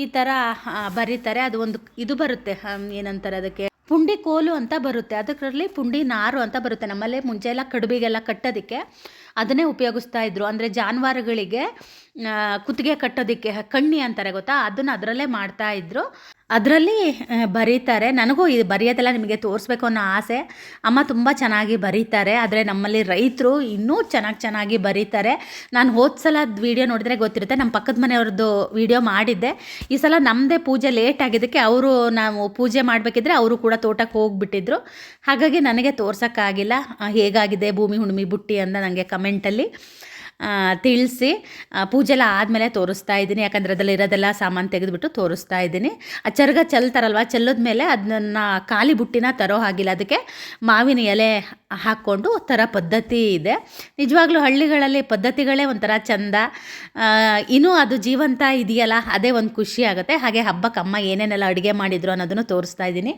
ಈ ಥರ ಬರೀತಾರೆ. ಅದು ಒಂದು ಇದು ಬರುತ್ತೆ. ಏನಂತಾರೆ ಅದಕ್ಕೆ? ಪುಂಡಿ ಕೋಲು ಅಂತ ಬರುತ್ತೆ. ಅದಕ್ಕರಲ್ಲಿ ಪುಂಡಿ ನಾರು ಅಂತ ಬರುತ್ತೆ. ನಮ್ಮಲ್ಲೇ ಮುಂಚೆ ಎಲ್ಲ ಕಡುಬಿಗೆಲ್ಲ ಕಟ್ಟೋದಕ್ಕೆ ಅದನ್ನೇ ಉಪಯೋಗಿಸ್ತಾ ಇದ್ರು. ಅಂದರೆ ಜಾನುವಾರುಗಳಿಗೆ ಕುತ್ತಿಗೆ ಕಟ್ಟೋದಕ್ಕೆ, ಕಣ್ಣಿ ಅಂತಾರೆ ಗೊತ್ತಾ? ಅದನ್ನು ಅದರಲ್ಲೇ ಮಾಡ್ತಾ ಇದ್ರು. ಅದರಲ್ಲಿ ಬರೀತಾರೆ. ನನಗೂ ಇದು ಬರೆಯೋದೆಲ್ಲ ನಿಮಗೆ ತೋರಿಸ್ಬೇಕು ಅನ್ನೋ ಆಸೆ. ಅಮ್ಮ ತುಂಬ ಚೆನ್ನಾಗಿ ಬರೀತಾರೆ. ಆದರೆ ನಮ್ಮಲ್ಲಿ ರೈತರು ಇನ್ನೂ ಚೆನ್ನಾಗಿ ಚೆನ್ನಾಗಿ ಬರೀತಾರೆ. ನಾನು ಹೋದ ಸಲದ ವೀಡಿಯೋ ನೋಡಿದರೆ ಗೊತ್ತಿರುತ್ತೆ. ನಮ್ಮ ಪಕ್ಕದ ಮನೆಯವ್ರದ್ದು ವೀಡಿಯೋ ಮಾಡಿದ್ದೆ. ಈ ಸಲ ನಮ್ಮದೇ ಪೂಜೆ ಲೇಟ್ ಆಗಿದ್ದಕ್ಕೆ ಅವರು ನಾವು ಪೂಜೆ ಮಾಡಬೇಕಿದ್ರೆ ಅವರು ಕೂಡ ತೋಟಕ್ಕೆ ಹೋಗಿಬಿಟ್ಟಿದ್ರು. ಹಾಗಾಗಿ ನನಗೆ ತೋರ್ಸೋಕ್ಕಾಗಿಲ್ಲ. ಹೇಗಾಗಿದೆ ಭೂಮಿ ಹುಣ್ಣಿಮೆ ಬುಟ್ಟಿ ಅಂತ ನನಗೆ ಕಮೆಂಟಲ್ಲಿ ತಿಳಿಸಿ ಪೂಜೆಲ್ಲ ಆದಮೇಲೆ ತೋರಿಸ್ತಾ ಇದ್ದೀನಿ. ಯಾಕಂದರೆ ಅದರಲ್ಲಿ ಇರೋದೆಲ್ಲ ಸಾಮಾನು ತೆಗೆದುಬಿಟ್ಟು ತೋರಿಸ್ತಾ ಇದ್ದೀನಿ. ಆ, ಚರ್ಗ ಚೆಲ್ತಾರಲ್ವ ಚೆಲ್ಲದ ಮೇಲೆ ಅದನ್ನು ಖಾಲಿ ಬುಟ್ಟಿನ ತರೋ ಹಾಗಿಲ್ಲ. ಅದಕ್ಕೆ ಮಾವಿನ ಎಲೆ ಹಾಕ್ಕೊಂಡು ಥರ ಪದ್ಧತಿ ಇದೆ. ನಿಜವಾಗ್ಲೂ ಹಳ್ಳಿಗಳಲ್ಲಿ ಪದ್ಧತಿಗಳೇ ಒಂಥರ ಚಂದ. ಇನ್ನೂ ಅದು ಜೀವಂತ ಇದೆಯಲ್ಲ, ಅದೇ ಒಂದು ಖುಷಿ ಆಗುತ್ತೆ. ಹಾಗೆ ಹಬ್ಬಕ್ಕೆ ಅಮ್ಮ ಏನೇನೆಲ್ಲ ಅಡುಗೆ ಮಾಡಿದ್ರು ಅನ್ನೋದನ್ನು ತೋರಿಸ್ತಾ ಇದ್ದೀನಿ.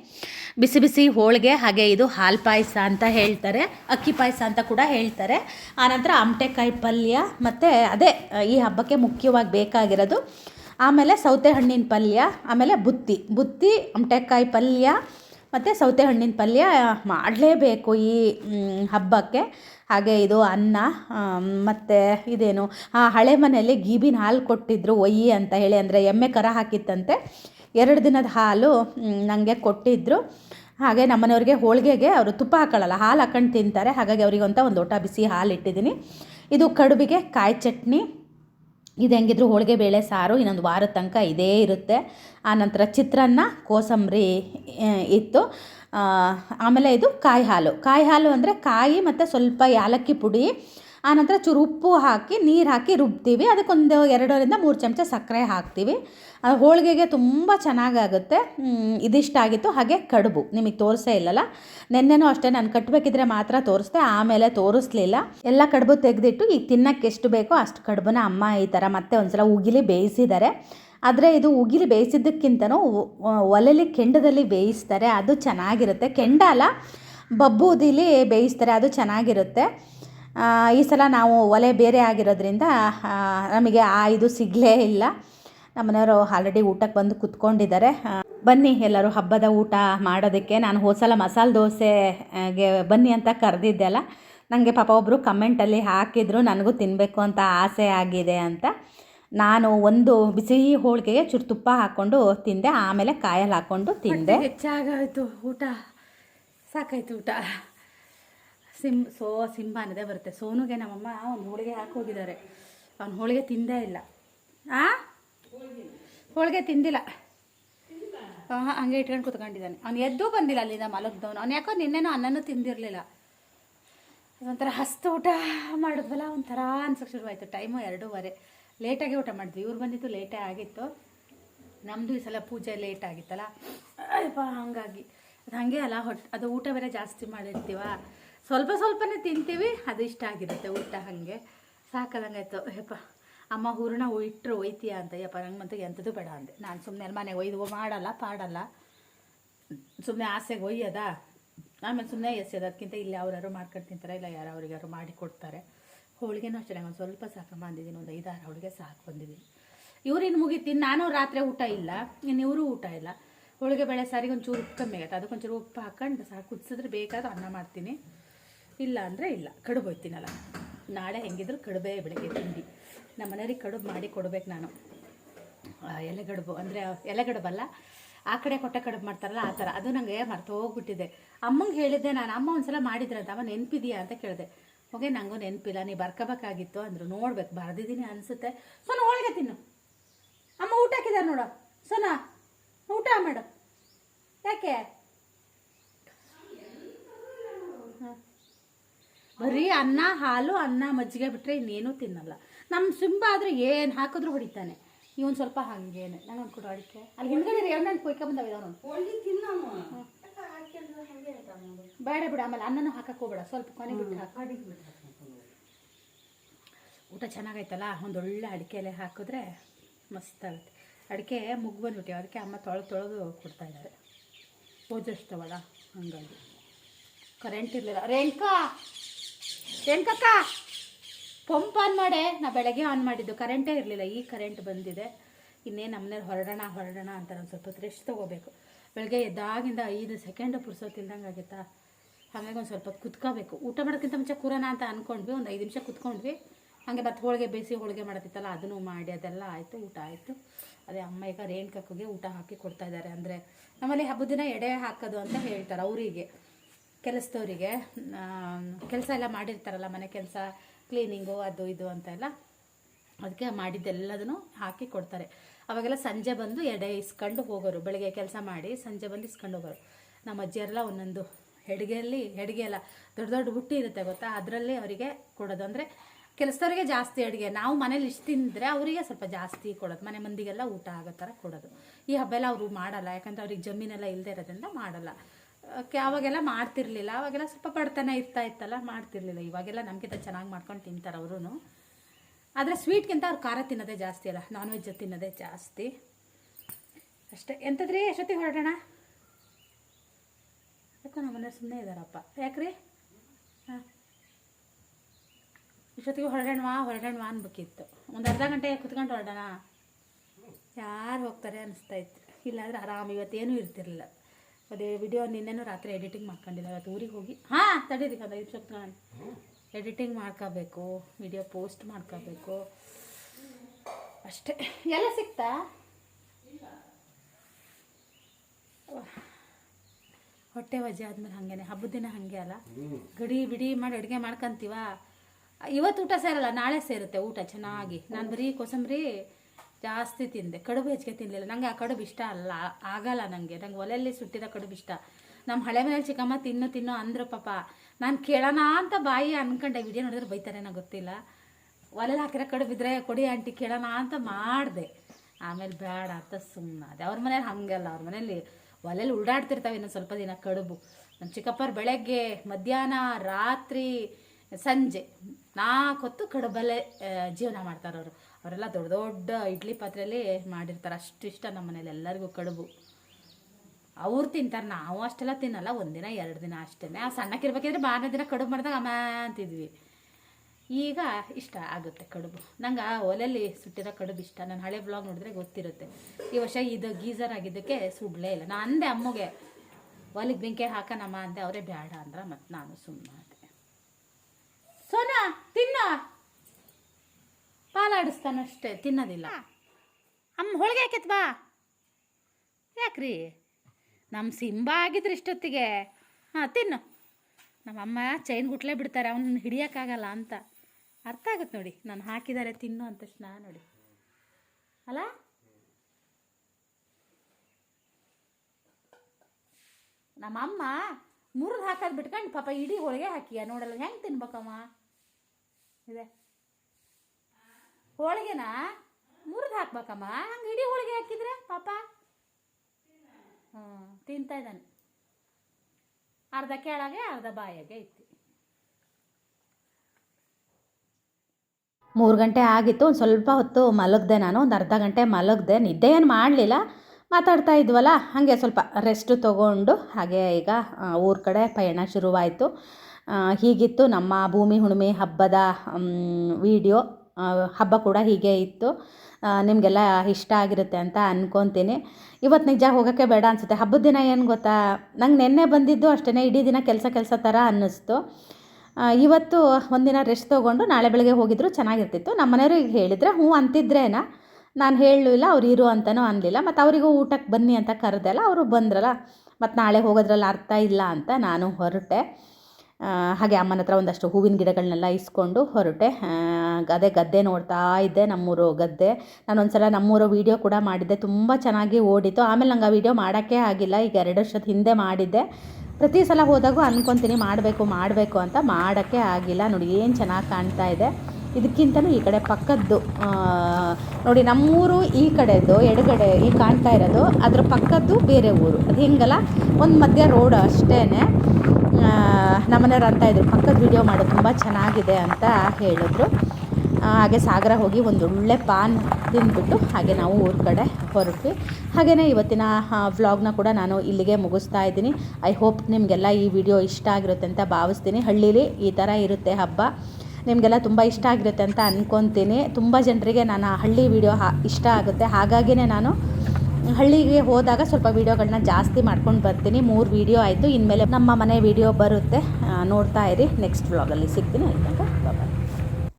ಬಿಸಿ ಬಿಸಿ ಹೋಳಿಗೆ, ಹಾಗೆ ಇದು ಹಾಲು ಪಾಯಸ ಅಂತ ಹೇಳ್ತಾರೆ. ಅಕ್ಕಿ ಪಾಯಸ ಅಂತ ಕೂಡ ಹೇಳ್ತಾರೆ. ಆನಂತರ ಅಮಟೆಕಾಯಿ ಪಲ್ಯ ಮತ್ತು ಅದೇ ಈ ಹಬ್ಬಕ್ಕೆ ಮುಖ್ಯವಾಗಿ ಬೇಕಾಗಿರೋದು, ಆಮೇಲೆ ಸೌತೆ ಹಣ್ಣಿನ ಪಲ್ಯ, ಆಮೇಲೆ ಬುತ್ತಿ. ಬುತ್ತಿ ಅಮಟೆಕಾಯಿ ಪಲ್ಯ, ಮತ್ತು ಸೌತೆ ಹಣ್ಣಿನ ಪಲ್ಯ ಮಾಡಲೇಬೇಕು ಈ ಹಬ್ಬಕ್ಕೆ. ಹಾಗೆ ಇದು ಅನ್ನ ಮತ್ತು ಇದೇನು, ಆ, ಹಳೆ ಮನೆಯಲ್ಲಿ ಗೀಬಿನ ಹಾಲು ಕೊಟ್ಟಿದ್ರು ಒಯ್ಯಿ ಅಂತ ಹೇಳಿ, ಅಂದರೆ ಎಮ್ಮೆ ಕರ ಹಾಕಿತ್ತಂತೆ. ಎರಡು ದಿನದ ಹಾಲು ನನಗೆ ಕೊಟ್ಟಿದ್ದರು ಹಾಗೆ ನಮ್ಮನೆಯವ್ರಿಗೆ ಹೋಳಿಗೆಗೆ ಅವರು ತುಪ್ಪ ಹಾಕೊಳ್ಳಲ್ಲ ಹಾಲು ಹಾಕೊಂಡು ತಿಂತಾರೆ. ಹಾಗಾಗಿ ಅವರಿಗೆ ಅಂತ ಒಂದು ಊಟ ಬಿಸಿ ಹಾಲು ಇಟ್ಟಿದ್ದೀನಿ ಇದು ಕಡುಬಿಗೆ ಕಾಯಿ ಚಟ್ನಿ. ಇದು ಹೆಂಗಿದ್ರು ಹೋಳಿಗೆ ಬೇಳೆ ಸಾರು, ಇನ್ನೊಂದು ವಾರದ ತನಕ ಇದೇ ಇರುತ್ತೆ. ಆನಂತರ ಚಿತ್ರಾನ್ನ, ಕೋಸಂಬರಿ ಇತ್ತು. ಆಮೇಲೆ ಇದು ಕಾಯಿ ಹಾಲು. ಕಾಯಿ ಹಾಲು ಅಂದರೆ ಕಾಯಿ ಮತ್ತು ಸ್ವಲ್ಪ ಏಲಕ್ಕಿ ಪುಡಿ. ಆನಂತರ ಚೂರು ಉಪ್ಪು ಹಾಕಿ, ನೀರು ಹಾಕಿ ರುಬ್ತೀವಿ. ಅದಕ್ಕೊಂದು ಎರಡರಿಂದ ಮೂರು ಚಮಚ ಸಕ್ಕರೆ ಹಾಕ್ತೀವಿ. ಹೋಳಿಗೆಗೆ ತುಂಬ ಚೆನ್ನಾಗಾಗುತ್ತೆ. ಇದಿಷ್ಟಾಗಿತ್ತು ಹಾಗೆ ಕಡುಬು. ನಿಮಗೆ ತೋರಿಸೇ ಇಲ್ಲಲ್ಲ? ನೆನ್ನೆನೂ ಅಷ್ಟೇ ನಾನು ಕಟ್ಟಬೇಕಿದ್ರೆ ಮಾತ್ರ ತೋರಿಸ್ದೆ, ಆಮೇಲೆ ತೋರಿಸ್ಲಿಲ್ಲ. ಎಲ್ಲ ಕಡುಬು ತೆಗೆದಿಟ್ಟು ಈಗ ತಿನ್ನಕ್ಕೆ ಎಷ್ಟು ಬೇಕೋ ಅಷ್ಟು ಕಡುಬನ ಅಮ್ಮ ಈ ಥರ ಮತ್ತೆ ಒಂದ್ಸಲ ಉಗಿಲಿ ಬೇಯಿಸಿದ್ದಾರೆ ಆದರೆ ಇದು ಉಗಿಲಿ ಬೇಯಿಸಿದ್ದಕ್ಕಿಂತನೂ ಒಲೆಲಿ ಕೆಂಡದಲ್ಲಿ ಬೇಯಿಸ್ತಾರೆ. ಅದು ಚೆನ್ನಾಗಿರುತ್ತೆ. ಕೆಂಡ ಅಲ್ಲ ಬಬ್ಬೂದಿಲಿ ಬೇಯಿಸ್ತಾರೆ. ಅದು ಚೆನ್ನಾಗಿರುತ್ತೆ. ಈ ಸಲ ನಾವು ಒಲೆ ಬೇರೆ ಆಗಿರೋದ್ರಿಂದ ನಮಗೆ ಆ ಇದು ಸಿಗಲೇ ಇಲ್ಲ. ನಮ್ಮನೆಯವರು ಆಲ್ರೆಡಿ ಊಟಕ್ಕೆ ಬಂದು ಕುತ್ಕೊಂಡಿದ್ದಾರೆ. ಬನ್ನಿ ಎಲ್ಲರೂ ಹಬ್ಬದ ಊಟ ಮಾಡೋದಕ್ಕೆ. ನಾನು ಹೋದ ಸಲ ಮಸಾಲೆ ದೋಸೆಗೆ ಬನ್ನಿ ಅಂತ ಕರೆದಿದ್ದೆ ಅಲ್ಲ. ನನಗೆ ಪಾಪ ಒಬ್ಬರು ಕಮೆಂಟಲ್ಲಿ ಹಾಕಿದ್ರು, ನನಗೂ ತಿನ್ನಬೇಕು ಅಂತ ಆಸೆ ಆಗಿದೆ ಅಂತ. ನಾನು ಒಂದು ಬಿಸಿ ಹೋಳಿಗೆಗೆ ಚೂರು ತುಪ್ಪ ಹಾಕ್ಕೊಂಡು ತಿಂದೆ, ಆಮೇಲೆ ಕಾಯಲ್ಲಿ ಹಾಕ್ಕೊಂಡು ತಿಂದೆ. ಹೆಚ್ಚಾಗೋಯ್ತು ಊಟ. ಸಾಕಾಯ್ತು ಊಟ. ಸಿಂ, ಸೋ ಸಿಂಬ ಅನ್ನೋದೇ ಬರುತ್ತೆ. ಸೋನುಗೆ ನಮ್ಮಮ್ಮ ಒಂದು ಹೋಳಿಗೆ ಹಾಕಿ ಹೋಗಿದ್ದಾರೆ. ಅವ್ನು ಹೋಳಿಗೆ ತಿಂದೇ ಇಲ್ಲ. ಆ? ಹೋಳಿಗೆ ತಿಂದಿಲ್ಲ. ಹಾಂ ಹಂಗೆ ಇಟ್ಕೊಂಡು ಕುತ್ಕೊಂಡಿದ್ದಾನೆ. ಅವ್ನು ಎದ್ದು ಬಂದಿಲ್ಲ ಅಲ್ಲಿಂದ ಮಲಗ್ದವನು. ಅವ್ನು ಯಾಕೋ ನಿನ್ನೆನೂ ಅನ್ನನೂ ತಿಂದಿರಲಿಲ್ಲ. ಅದೊಂಥರ ಹಸ್ತು ಊಟ ಮಾಡಿದ್ವಲ್ಲ, ಒಂಥರ ಅನ್ಸೋಕ್ಕೆ ಶುರುವಾಯಿತು. ಟೈಮು ಎರಡೂವರೆ. ಲೇಟಾಗಿ ಊಟ ಮಾಡಿದ್ವಿ. ಇವ್ರು ಬಂದಿದ್ದು ಲೇಟೇ ಆಗಿತ್ತು. ನಮ್ಮದು ಈ ಸಲ ಪೂಜೆ ಲೇಟ್ ಆಗಿತ್ತಲ್ಲ. ಅಯ್ಯಪ್ಪ, ಹಾಗಾಗಿ. ಅದು ಹಾಗೆ ಅಲ್ಲ, ಹೊಟ್ಟೆ ಅದು ಊಟ ಬೇರೆ ಜಾಸ್ತಿ ಮಾಡಿರ್ತೀವ. ಸ್ವಲ್ಪ ಸ್ವಲ್ಪನೇ ತಿಂತೀವಿ, ಅದು ಇಷ್ಟ ಆಗಿರುತ್ತೆ ಊಟ ಹಾಗೆ. ಸಾಕಾದಂಗಾಯ್ತು. ಯಪ್ಪ, ಅಮ್ಮ ಹೂರಣ ಇಟ್ಟರು ಒಯ್ತೀಯ ಅಂತ. ಯಪ್ಪ, ನಂಗೆ ಮತ್ತೆ ಎಂಥದ್ದು ಬೇಡ ಅಂದೆ. ನಾನು ಸುಮ್ಮನೆ ಮನೆಗೆ ಒಯ್ದು ಮಾಡಲ್ಲ, ಪಾಡಲ್ಲ. ಸುಮ್ಮನೆ ಆಸೆಗೆ ಒಯ್ಯದ. ಆಮೇಲೆ ಸುಮ್ಮನೆ ಎಸೆಯೋದು. ಅದಕ್ಕಿಂತ ಇಲ್ಲಿ ಅವ್ರು ಮಾಡ್ಕೊಂಡು ತಿಂತಾರೆ, ಇಲ್ಲ ಯಾರು ಅವ್ರಿಗಾರು ಮಾಡಿ ಕೊಡ್ತಾರೆ. ಹೋಳಿಗೆನೂ ಅಷ್ಟೇ ಒಂದು ಸ್ವಲ್ಪ ಸಾಕಮ್ಮ ಅಂದಿದ್ದೀನಿ, ಒಂದು ಐದಾರು ಹೋಳಿಗೆ ಸಾಕು ಬಂದಿದ್ದೀನಿ ಇವ್ರಿನ್ನು ಮುಗಿತೀನಿ. ನಾನು ರಾತ್ರಿ ಊಟ ಇಲ್ಲ. ಇನ್ನು ಇವರು ಊಟ ಇಲ್ಲ. ಹೋಳಿಗೆ ಬೆಳೆ ಸಾರಿಗೆ ಒಂಚೂರು ಉಪ್ಪು ಕಮ್ಮಿ ಆಗುತ್ತೆ. ಅದಕ್ಕೊಂಚೂರು ಉಪ್ಪು ಹಾಕೊಂಡು ಸಾಕು. ಕುದಿಸಿದ್ರೆ ಬೇಕಾದ್ರೆ ಅನ್ನ ಮಾಡ್ತೀನಿ. ಇಲ್ಲ ಅಂದರೆ ಇಲ್ಲ. ಕಡುಬು ಹೋಯ್ತೀನಲ್ಲ ನಾಳೆ ಹೆಂಗಿದ್ರು ಕಡುಬೇ ಬೆಳಗ್ಗೆ ತಿಂಡಿ. ನಮ್ಮ ಮನೆಯವ್ರಿಗೆ ಕಡುಬು ಮಾಡಿ ಕೊಡ್ಬೇಕು ನಾನು. ಎಲೆಗಡುಬು ಅಂದರೆ ಎಲೆಗಡುಬಲ್ಲ ಆ ಕಡೆ ಕೊಟ್ಟೆ ಕಡುಬು ಮಾಡ್ತಾರಲ್ಲ, ಆ ಥರ. ಅದು ನನಗೆ ಮರ್ತು ಹೋಗ್ಬಿಟ್ಟಿದೆ. ಅಮ್ಮಂಗೆ ಹೇಳಿದ್ದೆ ನಾನು, ಅಮ್ಮ ಒಂದ್ಸಲ ಮಾಡಿದ್ರಂತ. ಅಮ್ಮ ನೆನಪಿದೆಯಾ ಅಂತ ಕೇಳಿದೆ. ಹೋಗಿ ನನಗೂ ನೆನಪಿಲ್ಲ. ನೀ ಬರ್ಕೋಬೇಕಾಗಿತ್ತು ಅಂದರು. ನೋಡ್ಬೇಕು, ಬರ್ದಿದ್ದೀನಿ ಅನಿಸುತ್ತೆ. ಸೋನ, ಹೋಳಿಗೆ ತಿನ್ನು. ಅಮ್ಮ ಊಟ ಹಾಕಿದ್ದಾರೆ ನೋಡು. ಸೊನಾ, ಊಟ ಮಾಡು. ಯಾಕೆ? ಬರೀ ಅನ್ನ ಹಾಲು ಅನ್ನ ಮಜ್ಜಿಗೆ ಬಿಟ್ಟರೆ ಇನ್ನೇನೂ ತಿನ್ನಲ್ಲ. ನಮ್ಮ ಸಿಂಬ ಆದರೆ ಏನು ಹಾಕಿದ್ರು ಹೊಡಿತಾನೆ. ಇವನು ಸ್ವಲ್ಪ ಹಂಗೇನೆ. ನಾನು ಕೊಡು ಅಡಿಕೆ. ಅಲ್ಲಿ ಹಿಂದ್ಗಡೆ ಎರಡು ಕೊಯ್ಕೊಂಬಂದವ ಬೇಡ ಬಿಡ ಆಮೇಲೆ ಅನ್ನನೂ ಹಾಕಕ್ಕೆ ಹೋಗ್ಬೇಡ. ಸ್ವಲ್ಪ ಕೊನೆ ಬಿಟ್ಟು ಹಾಕಿ. ಊಟ ಚೆನ್ನಾಗೈತಲ್ಲ? ಒಂದೊಳ್ಳೆ ಒಳ್ಳೆ ಅಡಿಕೆ ಹಾಕಿದ್ರೆ ಮಸ್ತ್ ಆಗುತ್ತೆ. ಅಡಿಕೆ ಮುಗ್ಗು ಬಂದ್ಬಿಟ್ಟೆ ಅದಕ್ಕೆ ಅಮ್ಮ ತೊಳೆದು ತೊಳೆದು ಕೊಡ್ತಾ ಇದ್ದಾರೆ ಓದಿಸ್ತವಲ್ಲ ಹಂಗಾಗಿ. ಕರೆಂಟ್ ಇರಲಿಲ್ಲ. ರೇಣುಕಾ! ರೇಣುಕಕ್ಕ ಪಂಪ್ ಆನ್ ಮಾಡೆ. ನಾ ಬೆಳಗ್ಗೆ ಆನ್ ಮಾಡಿದ್ದು. ಕರೆಂಟೇ ಇರಲಿಲ್ಲ. ಈ ಕರೆಂಟ್ ಬಂದಿದೆ. ಇನ್ನೇನು ನಮ್ಮನೇಲಿ ಹೊರಡೋಣ ಹೊರಡೋಣ ಅಂತ ಒಂದು ಸ್ವಲ್ಪ ಹೊತ್ತು ರೆಸ್ಟ್ ತೊಗೋಬೇಕು. ಬೆಳಗ್ಗೆ ಎದ್ದಾಗಿಂದ ಐದು ಸೆಕೆಂಡ್ ಪುರ್ಸೋತಿಲ್ದಂಗೆ ಆಗುತ್ತಾ? ಹಾಗಾಗಿ ಒಂದು ಸ್ವಲ್ಪ ಕುತ್ಕೋಬೇಕು. ಊಟ ಮಾಡೋಕ್ಕಿಂತ ಮುಂಚೆ ಕೂರೋಣ ಅಂತ ಅಂದ್ಕೊಂಡ್ವಿ ಒಂದು ಐದು ನಿಮಿಷ ಕುತ್ಕೊಂಡ್ವಿ. ಹಾಗೆ ಮತ್ತೆ ಹೋಳಿಗೆ ಬೇಯಿಸಿ ಹೋಳಿಗೆ ಮಾಡತ್ತಿತ್ತಲ್ಲ ಅದನ್ನು ಮಾಡಿ, ಅದೆಲ್ಲ ಆಯಿತು. ಊಟ ಆಯಿತು. ಅದೇ ಅಮ್ಮ ಈಗ ರೇಣುಕಕ್ಕಗೆ ಊಟ ಹಾಕಿ ಕೊಡ್ತಾ ಇದ್ದಾರೆ. ಅಂದರೆ ನಮ್ಮಲ್ಲಿ ಹಬ್ಬದ ದಿನ ಎಡೆ ಹಾಕೋದು ಅಂತ ಹೇಳ್ತಾರೆ ಅವರಿಗೆ. ಕೆಲಸದವರಿಗೆ ಕೆಲಸ ಎಲ್ಲ ಮಾಡಿರ್ತಾರಲ್ಲ, ಮನೆ ಕೆಲಸ ಕ್ಲೀನಿಂಗು ಅದು ಇದು ಅಂತ ಎಲ್ಲ, ಅದಕ್ಕೆ ಮಾಡಿದ್ದೆಲ್ಲದನ್ನು ಹಾಕಿ ಕೊಡ್ತಾರೆ. ಅವಾಗೆಲ್ಲ ಸಂಜೆ ಬಂದು ಎಡೆ ಇಸ್ಕೊಂಡು ಹೋಗೋರು, ಬೆಳಗ್ಗೆ ಕೆಲಸ ಮಾಡಿ ಸಂಜೆ ಬಂದು ಇಸ್ಕೊಂಡು ಹೋಗೋರು. ನಮ್ಮ ಅಜ್ಜಿಯರೆಲ್ಲ ಒಂದೊಂದು ಹೆಡಿಗೆಯಲ್ಲಿ, ಹೆಡಿಗೆ ಎಲ್ಲ ದೊಡ್ಡ ದೊಡ್ಡ ಹುಟ್ಟಿ ಇರುತ್ತೆ ಗೊತ್ತಾ? ಅದರಲ್ಲಿ ಅವರಿಗೆ ಕೊಡೋದು. ಅಂದರೆ ಕೆಲಸದವರಿಗೆ ಜಾಸ್ತಿ ಅಡುಗೆ. ನಾವು ಮನೇಲಿ ಇಷ್ಟು ತಿಂದರೆ ಅವರಿಗೆ ಸ್ವಲ್ಪ ಜಾಸ್ತಿ ಕೊಡೋದು. ಮನೆ ಮಂದಿಗೆಲ್ಲ ಊಟ ಆಗೋ ಥರ ಕೊಡೋದು. ಈ ಹಬ್ಬ ಎಲ್ಲ ಅವರು ಮಾಡಲ್ಲ. ಯಾಕಂದರೆ ಅವ್ರಿಗೆ ಜಮೀನೆಲ್ಲ ಇಲ್ಲದೆ ಇರೋದ್ರಿಂದ ಮಾಡಲ್ಲ. ಅವಾಗೆಲ್ಲ ಮಾಡ್ತಿರ್ಲಿಲ್ಲ. ಅವಾಗೆಲ್ಲ ಸ್ವಲ್ಪ ಬಡತನ ಇರ್ತಾ ಇತ್ತಲ್ಲ, ಮಾಡ್ತಿರ್ಲಿಲ್ಲ. ಇವಾಗೆಲ್ಲ ನಮಗಿಂತ ಚೆನ್ನಾಗಿ ಮಾಡ್ಕೊಂಡು ತಿಂತಾರೆ ಅವರು ಆದರೆ ಸ್ವೀಟ್ಗಿಂತ ಅವ್ರು ಖಾರ ತಿನ್ನೋದೇ ಜಾಸ್ತಿ ಅಲ್ಲ ನಾನ್ ವೆಜ್ ತಿನ್ನೋದೇ ಜಾಸ್ತಿ. ಅಷ್ಟೇ. ಎಂಥದ್ರಿ ಎಷ್ಟೊತ್ತಿಗೆ ಹೊರಡೋಣ? ಯಾಕೋ ನಮ್ಮ ಮನೆ ಸುಮ್ಮನೆ ಇದ್ದಾರಪ್ಪ ಯಾಕ್ರಿ? ಹಾಂ. ಇಷ್ಟೊತ್ತಿಗೆ ಹೊರಡೋಣವಾ ಹೊರಡೋಣವಾ ಅನ್ಬೇಕಿತ್ತು ಒಂದು ಅರ್ಧ ಗಂಟೆ ಕುತ್ಕೊಂಡು ಹೊರಡೋಣ. ಯಾರು ಹೋಗ್ತಾರೆ ಅನಿಸ್ತಾ ಇತ್ತು. ಇಲ್ಲಾಂದ್ರೆ ಆರಾಮ್, ಇವತ್ತೇನೂ ಇರ್ತಿರ್ಲಿಲ್ಲ. ಅದೇ ವಿಡಿಯೋ ನಿನ್ನೆನೂ ರಾತ್ರಿ ಎಡಿಟಿಂಗ್ ಮಾಡ್ಕೊಂಡಿದ್ದಾರೆ. ಅದು ಊರಿಗೆ ಹೋಗಿ ಹಾಂ, ತಡೀರಿ ಅದು ಐದು ನಿಮಿಷ ಎಡಿಟಿಂಗ್ ಮಾಡ್ಕೋಬೇಕು ವಿಡಿಯೋ ಪೋಸ್ಟ್ ಮಾಡ್ಕೋಬೇಕು. ಅಷ್ಟೇ. ಎಲ್ಲ ಸಿಗ್ತಾ ಹೊಟ್ಟೆ ವಜೆ ಆದ್ಮೇಲೆ ಹಾಗೇನೆ. ಹಬ್ಬದ ದಿನ ಹಾಗೆ ಅಲ್ಲ. ಗಡಿ ಬಿಡಿ ಮಾಡಿ ಅಡುಗೆ ಮಾಡ್ಕೊಂತೀವ? ಇವತ್ತು ಊಟ ಸೇರಲ್ಲ, ನಾಳೆ ಸೇರುತ್ತೆ ಊಟ ಚೆನ್ನಾಗಿ. ನಾನು ಬರೀ ಕೋಸಂಬರಿ ಜಾಸ್ತಿ ತಿಂದೆ. ಕಡುಬು ಹೆಚ್ಚಿಗೆ ತಿನ್ನಲಿಲ್ಲ ನಂಗೆ ಆ ಕಡುಬು ಇಷ್ಟ ಅಲ್ಲ, ಆಗಲ್ಲ ನನಗೆ ನಂಗೆ ಒಲೆಯಲ್ಲಿ ಸುಟ್ಟಿರೋ ಕಡುಬು ಇಷ್ಟ. ನಮ್ಮ ಹಳೆ ಮನೇಲಿ ಚಿಕ್ಕಮ್ಮ ತಿನ್ನು ತಿನ್ನು ಅಂದ್ರೆ ಪಾಪ. ನಾನು ಕೇಳೋಣ ಅಂತ ಬಾಯಿ ಅನ್ಕೊಂಡೆ ವಿಡಿಯೋ ನೋಡಿದ್ರೆ ಬೈತಾರೇನೋ ಗೊತ್ತಿಲ್ಲ. ಒಲೆಲಿ ಹಾಕಿರೋ ಕಡುಬು ಇದ್ರೆ ಕೊಡಿ ಆಂಟಿ, ಕೇಳೋಣ ಅಂತ ಮಾಡಿದೆ. ಆಮೇಲೆ ಬೇಡ ಅಂತ ಸುಮ್ಮನಾದೆ ಅವ್ರ ಮನೇಲಿ ಹಾಗಲ್ಲ. ಅವ್ರ ಮನೇಲಿ ಒಲೆಯಲ್ಲಿ ಉಡಾಡ್ತಿರ್ತಾವೆ ಇನ್ನೊಂದು ಸ್ವಲ್ಪ ದಿನ ಕಡುಬು. ನಮ್ಮ ಚಿಕ್ಕಪ್ಪರು ಬೆಳಗ್ಗೆ, ಮಧ್ಯಾಹ್ನ, ರಾತ್ರಿ, ಸಂಜೆ ನಾಲ್ಕು ಹೊತ್ತು ಕಡುಬಲ್ಲೇ ಜೀವನ ಮಾಡ್ತಾರೆ ಅವರು ಅವರೆಲ್ಲ ದೊಡ್ಡ ದೊಡ್ಡ ಇಡ್ಲಿ ಪಾತ್ರೆಯಲ್ಲಿ ಮಾಡಿರ್ತಾರೆ. ಅಷ್ಟು ಇಷ್ಟ ನಮ್ಮ ಮನೇಲಿ ಎಲ್ಲರಿಗೂ ಕಡುಬು. ಅವ್ರು ತಿಂತಾರೆ, ನಾವು ಅಷ್ಟೆಲ್ಲ ತಿನ್ನಲ್ಲ. ಒಂದಿನ, ಎರಡು ದಿನ ಅಷ್ಟೇ ಆ ಸಣ್ಣಕ್ಕಿರ್ಬೇಕಿದ್ರೆ ಬಾರನೇ ದಿನ ಕಡುಬು ಮಾಡಿದಾಗ ಅಮ್ಮ ಅಂತಿದ್ವಿ. ಈಗ ಇಷ್ಟ ಆಗುತ್ತೆ ಕಡುಬು. ನಂಗೆ ಆ ಒಲೆಯಲ್ಲಿ ಸುಟ್ಟಿರೋ ಕಡುಬು ಇಷ್ಟ. ನಾನು ಹಳೆ ಬ್ಲಾಗ್ ನೋಡಿದ್ರೆ ಗೊತ್ತಿರುತ್ತೆ. ಈ ವರ್ಷ ಇದು ಗೀಸರ್ ಆಗಿದ್ದಕ್ಕೆ ಸುಡಲೇ ಇಲ್ಲ. ನಾನು ಅಂದೆ ಅಮ್ಮಗೆ, ಒಲೆಗೆ ಬೆಂಕಿ ಹಾಕನಮ್ಮ ಅಂದೆ. ಅವರೇ ಬೇಡ ಅಂದ್ರೆ ಮತ್ತೆ ನಾನು ಸುಮ್ಮನೆ ಸೋನಾ, ತಿನ್ನ. ಪಾಲಾಡಿಸ್ತಾನಷ್ಟೇ, ತಿನ್ನೋದಿಲ್ಲ. ಅಮ್ಮ, ಹೋಳಿಗೆ ಹಾಕೈತ್ ಬಾ ಯಾಕ್ರಿ? ನಮ್ಮ ಸಿಂಬ ಆಗಿದ್ರೆ ಇಷ್ಟೊತ್ತಿಗೆ. ಹಾಂ, ತಿನ್ನು. ನಮ್ಮಮ್ಮ ಚೈನ್ ಗುಟ್ಲೆ ಬಿಡ್ತಾರೆ, ಅವನನ್ನು ಹಿಡಿಯೋಕ್ಕಾಗಲ್ಲ ಅಂತ. ಅರ್ಥ ಆಗುತ್ತೆ ನೋಡಿ, ನಾನು ಹಾಕಿದ್ದಾರೆ ತಿನ್ನು ಅಂತ ತಕ್ಷಣ ನೋಡಿ. ಅಲ್ಲ? ನಮ್ಮಮ್ಮ ಮುರಿದು ಹಾಕೋದು ಬಿಟ್ಕೊಂಡು ಪಾಪ ಇಡೀ ಹೋಳಿಗೆ ಹಾಕಿಯ? ನೋಡಲ್ಲ, ಹೆಂಗೆ ತಿನ್ಬೇಕಮ್ಮ? ಇದೆ. ಹೋಳಿಗೆನ ಮುರಿದು ಹಾಕ್ಬೇಕಮ್ಮ. ಹಂಗೆ ಇಡೀ ಹೋಳಿಗೆ ಹಾಕಿದ್ರೆ ಪಾಪ. ಹ್ಞೂ ತಿಂತಾ ಇದ್ದಾನೆ. ಅರ್ಧ ಕೆಳಗೆ, ಅರ್ಧ ಬಾಯಾಗೆ ಐತಿ. ಮೂರು ಗಂಟೆ ಆಗಿತ್ತು, ಒಂದು ಸ್ವಲ್ಪ ಹೊತ್ತು ಮಲಗಿದೆ ನಾನು, ಒಂದು ಅರ್ಧ ಗಂಟೆ ಮಲಗಿದೆ. ನಿದ್ದೆ ಏನು ಮಾಡಲಿಲ್ಲ, ಮಾತಾಡ್ತಾ ಇದ್ವಲ್ಲ, ಹಾಗೆ ಸ್ವಲ್ಪ ರೆಸ್ಟು ತೊಗೊಂಡು, ಹಾಗೆ ಈಗ ಊರ ಕಡೆ ಪಯಣ ಶುರುವಾಯಿತು. ಹೀಗಿತ್ತು ನಮ್ಮ ಭೂಮಿ ಹುಣ್ಣಿಮೆ ಹಬ್ಬದ ವಿಡಿಯೋ ಹಬ್ಬ ಕೂಡ ಹೀಗೆ ಇತ್ತು. ನಿಮಗೆಲ್ಲ ಇಷ್ಟ ಆಗಿರುತ್ತೆ ಅಂತ ಅಂದ್ಕೊತೀನಿ ಇವತ್ತು ನಿಜ ಹೋಗೋಕ್ಕೆ ಬೇಡ ಅನಿಸುತ್ತೆ. ಹಬ್ಬದ ದಿನ ಏನು ಗೊತ್ತಾ? ನಂಗೆ ನಿನ್ನೆ ಬಂದಿದ್ದು ಅಷ್ಟೇ ಇಡೀ ದಿನ ಕೆಲಸ ಕೆಲಸ ಥರ ಅನ್ನಿಸ್ತು. ಇವತ್ತು ಒಂದಿನ ರೆಸ್ಟ್ ತೊಗೊಂಡು ನಾಳೆ ಬೆಳಗ್ಗೆ ಹೋಗಿದ್ರು ಚೆನ್ನಾಗಿರ್ತಿತ್ತು. ನಮ್ಮ ಮನೆಯವ್ರಿಗೆ ಹೇಳಿದರೆ ಹ್ಞೂ ಅಂತಿದ್ರೇನ? ನಾನು ಹೇಳಲಿಲ್ಲ ಅವ್ರು ಇರು ಅಂತಲೂ ಅನ್ನಲಿಲ್ಲ ಮತ್ತು ಅವರಿಗೂ ಊಟಕ್ಕೆ ಬನ್ನಿ ಅಂತ ಕರೆದೆಲ್ಲ ಅವರು ಬಂದ್ರಲ್ಲ. ಮತ್ತು ನಾಳೆ ಹೋಗೋದ್ರಲ್ಲಿ ಅರ್ಥ ಇಲ್ಲ ಅಂತ ನಾನು ಹೊರಟೆ. ಹಾಗೆ ಅಮ್ಮನ ಹತ್ರ ಒಂದಷ್ಟು ಹೂವಿನ ಗಿಡಗಳನ್ನೆಲ್ಲ ಇಸ್ಕೊಂಡು ಹೊರಟೆ. ಅದೇ ಗದ್ದೆ ನೋಡ್ತಾ ಇದ್ದೆ ನಮ್ಮೂರು ಗದ್ದೆ. ನಾನು ಒಂದ್ಸಲ ನಮ್ಮೂರು ವೀಡಿಯೋ ಕೂಡ ಮಾಡಿದ್ದೆ. ತುಂಬ ಚೆನ್ನಾಗಿ ಓಡಿತು ಆಮೇಲೆ ನಂಗೆ ಆ ವೀಡಿಯೋ ಮಾಡೋಕ್ಕೆ ಆಗಿಲ್ಲ. ಈಗ ಎರಡು ವರ್ಷದ ಹಿಂದೆ ಮಾಡಿದ್ದೆ. ಪ್ರತಿ ಸಲ ಹೋದಾಗೂ ಅಂದ್ಕೊತೀನಿ ಮಾಡಬೇಕು ಮಾಡಬೇಕು ಅಂತ ಮಾಡೋಕ್ಕೆ ಆಗಿಲ್ಲ. ನೋಡಿ, ಏನು ಚೆನ್ನಾಗಿ ಕಾಣ್ತಾ ಇದೆ. ಇದಕ್ಕಿಂತಲೂ ಈ ಕಡೆ ಪಕ್ಕದ್ದು ನೋಡಿ, ನಮ್ಮೂರು ಈ ಕಡೆದು, ಎಡಗಡೆ ಈ ಕಾಣ್ತಾ ಇರೋದು. ಅದ್ರ ಪಕ್ಕದ್ದು ಬೇರೆ ಊರು. ಅದು ಹಿಂಗಲ್ಲ, ಒಂದು ಮಧ್ಯ ರೋಡ್ ಅಷ್ಟೇ ನಮ್ಮನೆಯವ್ರು ಅಂತ ಇದ್ರು, ಪಕ್ಕದ ವೀಡಿಯೋ ಮಾಡು, ತುಂಬ ಚೆನ್ನಾಗಿದೆ ಅಂತ ಹೇಳಿದ್ರು. ಹಾಗೆ ಸಾಗರ ಹೋಗಿ ಒಂದು ಒಳ್ಳೆ ಪಾನ್ ತಿಂದ್ಬಿಟ್ಟು ಹಾಗೆ ನಾವು ಊರ ಕಡೆ ಹೊರಟ್ವಿ. ಹಾಗೆಯೇ ಇವತ್ತಿನ ವ್ಲಾಗ್ನ ಕೂಡ ನಾನು ಇಲ್ಲಿಗೆ ಮುಗಿಸ್ತಾ ಇದ್ದೀನಿ. ಐ ಹೋಪ್ ನಿಮಗೆಲ್ಲ ಈ ವಿಡಿಯೋ ಇಷ್ಟ ಆಗಿರುತ್ತೆ ಅಂತ ಭಾವಿಸ್ತೀನಿ. ಹಳ್ಳೀಲಿ ಈ ಥರ ಇರುತ್ತೆ ಹಬ್ಬ. ನಿಮಗೆಲ್ಲ ತುಂಬ ಇಷ್ಟ ಆಗಿರುತ್ತೆ ಅಂತ ಅಂದ್ಕೊತೀನಿ ತುಂಬ ಜನರಿಗೆ ನಾನು ಹಳ್ಳಿ ವಿಡಿಯೋ ಇಷ್ಟ ಆಗುತ್ತೆ. ಹಾಗಾಗಿಯೇ ನಾನು ಹಳ್ಳಿಗೆ ಹೋದಾಗ ಸ್ವಲ್ಪ ವೀಡಿಯೋಗಳನ್ನ ಜಾಸ್ತಿ ಮಾಡ್ಕೊಂಡು ಬರ್ತೀನಿ. ಮೂರು ವೀಡಿಯೋ ಆಯಿತು. ಇನ್ಮೇಲೆ ನಮ್ಮ ಮನೆ ವೀಡಿಯೋ ಬರುತ್ತೆ. ನೋಡ್ತಾ ಇರಿ. ನೆಕ್ಸ್ಟ್ ವ್ಲಾಗಲ್ಲಿ ಸಿಗ್ತೀನಿ. ಅಲ್ಲಿ ತನಕ ಬಾಯ್